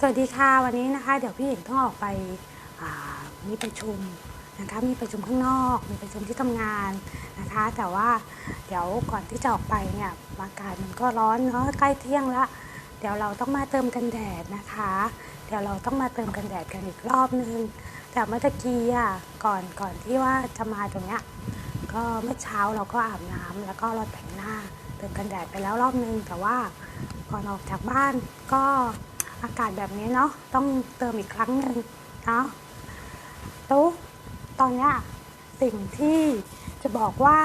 สวัสดีค่ะวันนี้นะคะ เดี๋ยวพี่เอกต้องออกไปมีประชุมนะคะมีประชุมข้างนอก มีประชุมที่ทำงานนะคะ แต่ว่าเดี๋ยวก่อนที่จะออกไปเนี่ยอากาศมันก็ร้อนเนาะใกล้เที่ยงละเดี๋ยวเราต้องมาเติมกันแดดนะคะ เดี๋ยวเราต้องมาเติมกันแดดกันอีกรอบนึงแต่เมื่อตะกี้อะก่อนก่อนที่ว่าจะมาตรงเนี้ยก็เมื่อเช้าเราก็อาบน้ำแล้วก็เราแต่งหน้าเติมกันแดดไปแล้วรอบนึงแต่ว่าก่อนออกจากบ้านก็ อากาศแบบนี้เนาะต้องเติมอีกครั้งหนึ่งเนาะแล้วตอนนี้สิ่งที่จะบอกว่า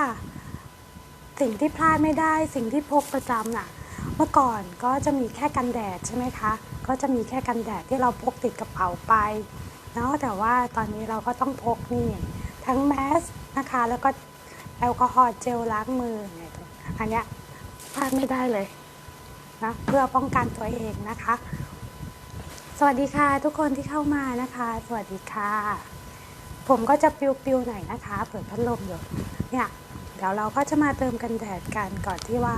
สิ่งที่พลาดไม่ได้สิ่งที่พกประจำน่ะ เมื่อก่อนก็จะมีแค่กันแดดใช่ไหมคะ ก็จะมีแค่กันแดดที่เราพกติดกระเป๋าไปเนาะแต่ว่าตอนนี้เราก็ต้องพกนี่ ทั้งแมสนะคะ แล้วก็แอลกอฮอล์เจลล้างมือเนี่ยอันเนี้ยพลาดไม่ได้เลยนะเพื่อป้องกันตัวเองนะคะ วัสดีค่ะทุกคนที่เข้ามานะคะ สวัสดีค่ะ ผมก็จะปิวๆหน่อยนะคะ เปิดพัดลมอยู่เนี่ยเดี๋ยวเราก็จะมาเติมกันแดดกันก่อนที่ว่า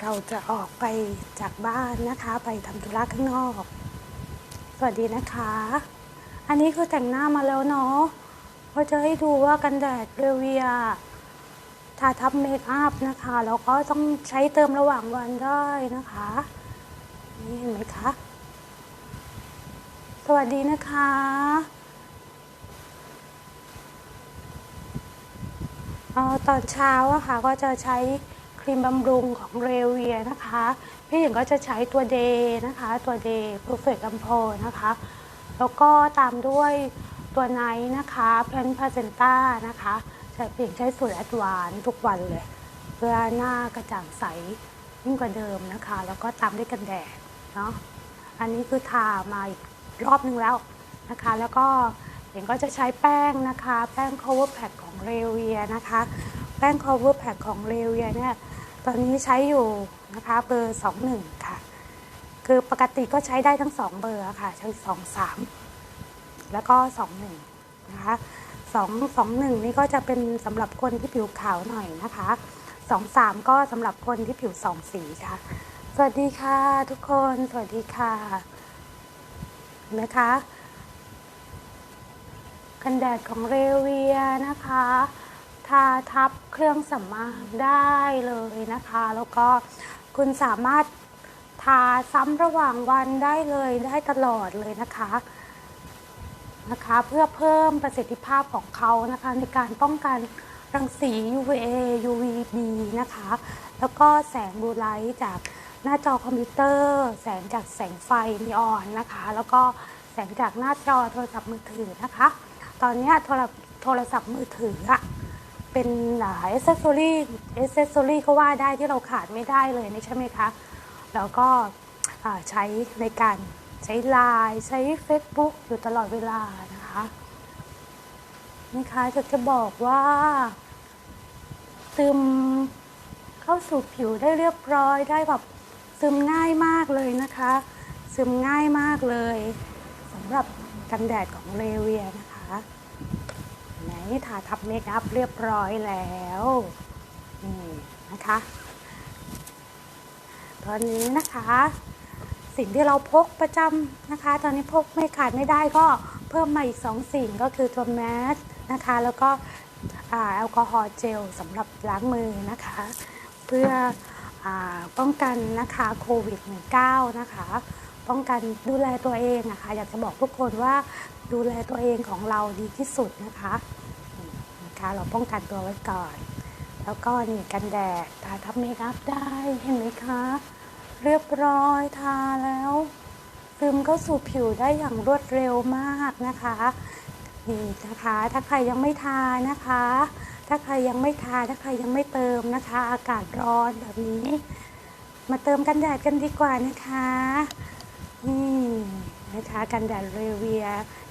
เราจะออกไปจากบ้านนะคะ ไปทำธุระข้างนอก สวัสดีนะคะ อันนี้คือแต่งหน้ามาแล้วเนาะก็จะให้ดูว่ากันแดดเรเวียทาทับเมคอัพนะคะแล้วก็ต้องใช้เติมระหว่างวันได้นะคะ นี่เห็นไหมคะ วัสดีนะคะออตอนเช้าอะค่ะก็จะใช้ครีมบำรุงของเรเวียนะคะ พี่หญิงก็จะใช้ตัวเดย์นะคะ ตัวเดย์ Perfect a m p o นะคะ แล้วก็ตามด้วยตัวไนท์นะคะเพนพาเซนต้านะคะใช้เปลี่ยนใช้สูตรแอดวานทุกวันเลย เพื่อหน้ากระจ่างใสยิ่งกว่าเดิมนะคะ แล้วก็ตามด้วยกันแดดเนาะอันนี้คือทามาอีก รอบนึงแล้วนะคะ แล้วก็เห็นก็จะใช้แป้งนะคะ แป้ง cover pack ของเรเวียนะคะ แป้ง cover pack ของเรเวียเนี่ยตอนนี้ใช้อยู่นะคะเบอร์ 21 ค่ะ คือปกติก็ใช้ได้ทั้งสองเบอร์ค่ะ ใช้สองสามแล้วก็สองหนึ่งนะคะสองสองหนึ่งนี่ก็จะเป็นสำหรับคนที่ผิวขาวหน่อยนะคะสองสามก็สำหรับคนที่ผิวสองสีค่ะ สวัสดีค่ะทุกคน สวัสดีค่ะ นไหมคะ กันแดดของเรเวียนะคะ ทาทับเครื่องสำอางได้เลยนะคะ แล้วก็คุณสามารถทาซ้ำระหว่างวันได้เลยได้ตลอดเลยนะคะนะคะเพื่อเพิ่มประสิทธิภาพของเขานะคะในการป้องกันรังสี UVA UVB นะคะ แล้วก็แสงบูไลท์จาก หน้าจอคอมพิวเตอร์ แสงจากแสงไฟนีออนนะคะ แล้วก็แสงจากหน้าจอโทรศัพท์มือถือนะคะ ตอนนี้โทรโทรศัพท์มือถืออะเป็นหลายเอเซสซอรี่เอเซสซอรี่ก็ว่าได้ที่เราขาดไม่ได้เลยนี่ใช่ไหมคะ แล้วก็ใช้ในการใช้ไลน์ใช้ Facebook อยู่ตลอดเวลานะคะนี่คะจะจะบอกว่าซึมเข้าสู่ผิวได้เรียบร้อยได้แบบ ซึมง่ายมากเลยนะคะ ซึมง่ายมากเลยสำหรับกันแดดของเรเวียนะคะไหนทาทับเมคอัพเรียบร้อยแล้วนี่นะคะตอนนี้นะคะ สิ่งที่เราพกประจำนะคะ ตอนนี้พกไม่ขาดไม่ได้ก็เพิ่มมาอีกสองสิ่งก็คือตัวแมสนะคะ แล้วก็แอลกอฮอล์เจลสำหรับล้างมือนะคะ เพื่อ ป้องกันนะคะโควิด -19 นะคะ ป้องกันดูแลตัวเองนะคะ อยากจะบอกทุกคนว่าดูแลตัวเองของเราดีที่สุดนะคะนะคะ เราป้องกันตัวไว้ก่อน แล้วก็นี่กันแดดทาทับเมคอัพได้เห็นไหมคะ เรียบร้อยทาแล้วซึมเข้าสู่ผิวได้อย่างรวดเร็วมากนะคะนี่นะคะ ถ้าใครยังไม่ทานะคะ ถ้าใครยังไม่ทาถ้าใครยังไม่เติมนะคะ อากาศร้อนแบบนี้ มาเติมกันแดดกันดีกว่านะคะนี่นะคะกันแดดเรเวีย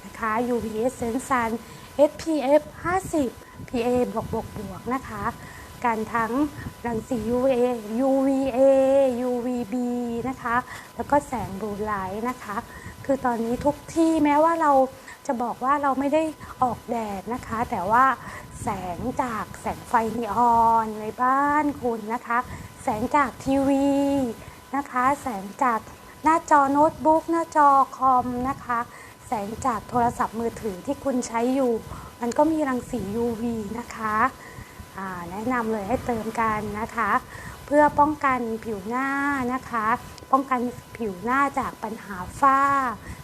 นะคะ UV Essence Sun SPF 50 PA บวกบวกบวกนะคะกันทั้งรังสี UVA UVA UVB นะคะ แล้วก็แสงบลูไลท์นะคะ คือตอนนี้ทุกที่แม้ว่าเราจะบอกว่าเราไม่ได้ออกแดดนะคะ แต่ว่า แสงจากแสงไฟนีออนในบ้านคุณนะคะ แสงจากทีวีนะคะ แสงจากหน้าจอโน้ตบุ๊กหน้าจอคอมนะคะ แสงจากโทรศัพท์มือถือที่คุณใช้อยู่ มันก็มีรังสี UV นะคะแนะนำเลยให้เติมกันนะคะ เพื่อป้องกันผิวหน้านะคะ ป้องกันผิวหน้าจากปัญหาฝ้า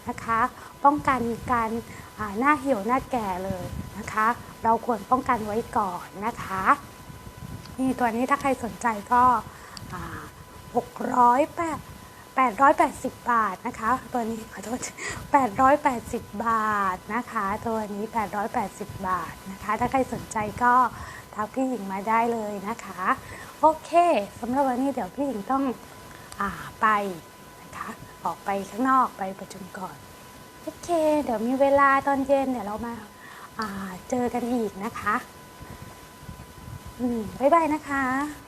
นะคะ ป้องกันการหน้าเหี่ยวหน้าแก่เลย นะคะ เราควรป้องกันไว้ก่อนนะคะนี่ตัวนี้ถ้าใครสนใจก็อ่า600แปด880 บาทนะคะ ตัวนี้ขอโทษ880 บาทนะคะ ตัวนี้ 880 บาทนะคะ ถ้าใครสนใจก็ทักพี่หญิงมาได้เลยนะคะ โอเคสำหรับวันนี้เดี๋ยวพี่หญิงต้องอไปนะคะออกไปข้างนอกไปประชุมก่อน โอเค เดี๋ยวมีเวลาตอนเย็นเดี๋ยวเรามา เจอกันอีกนะคะ บ๊ายบายนะคะ